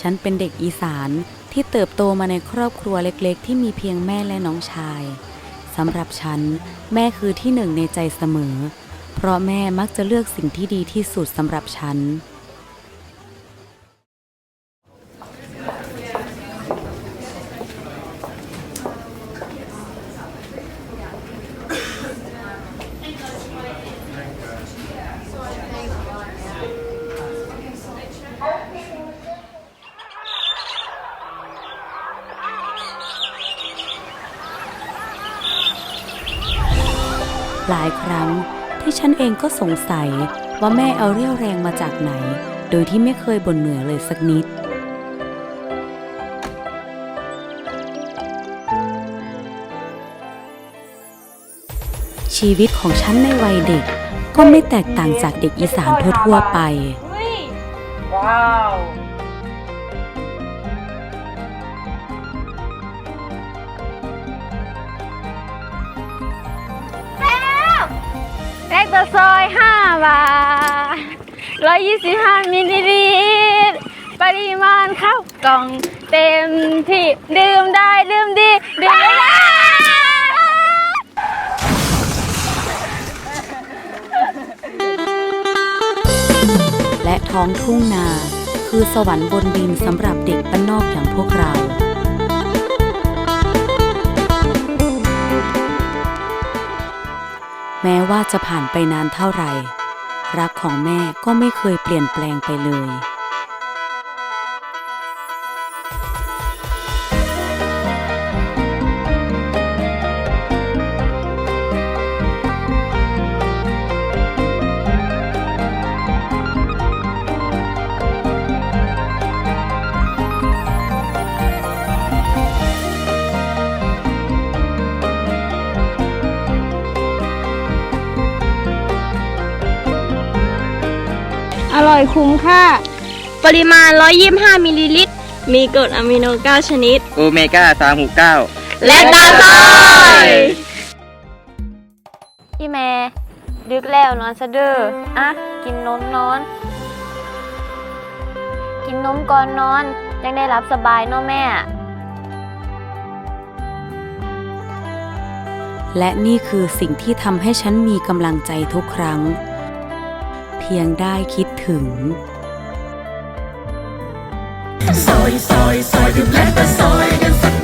ฉันเป็นเด็กอีสานที่เติบโตมาในครอบครัวเล็กๆ ที่มีเพียงแม่และน้องชายสำหรับฉัน แม่คือที่หนึ่งในใจเสมอ เพราะแม่มักจะเลือกสิ่งที่ดีที่สุดสำหรับฉัน หลายครั้งที่ฉันเองก็สงสัยว่าแม่เอาเรี่ยวแรงมาจากไหน โดยที่ไม่เคยบ่นเหนื่อยเลยสักนิด ชีวิตของฉันในวัยเด็กก็ไม่แตกต่างจากเด็กอีสานทั่วๆไป ว้าว แลกตะซอย5บาท 125มิลลิลิตร ปริมาณข้าวกล่องเต็มที่ดื่มได้ดื่มดีดื่มได้และท้องทุ่งนา คือสวรรค์บนดินสำหรับเด็กบ้านนอกอย่างพวกเรา แม้ว่าจะผ่านไปนานเท่าไหร่ รักของแม่ก็ไม่เคยเปลี่ยนแปลงไปเลย อร่อยคุ้มค่า ปริมาณ 125 มิลลิลิตร มีกรดอะมิโน 9 ชนิด โอเมก้า369และตาซอยพี่แม่ดึกแล้วนอนซะเด้ออะ กินนมนอน กินนมก่อนนอน ยังได้รับสบายเนาะแม่ และนี่คือสิ่งที่ทำให้ฉันมีกำลังใจทุกครั้งเพียงได้คิดถึง ซอยซอยซอยถึงแลกตะซอยกันสัก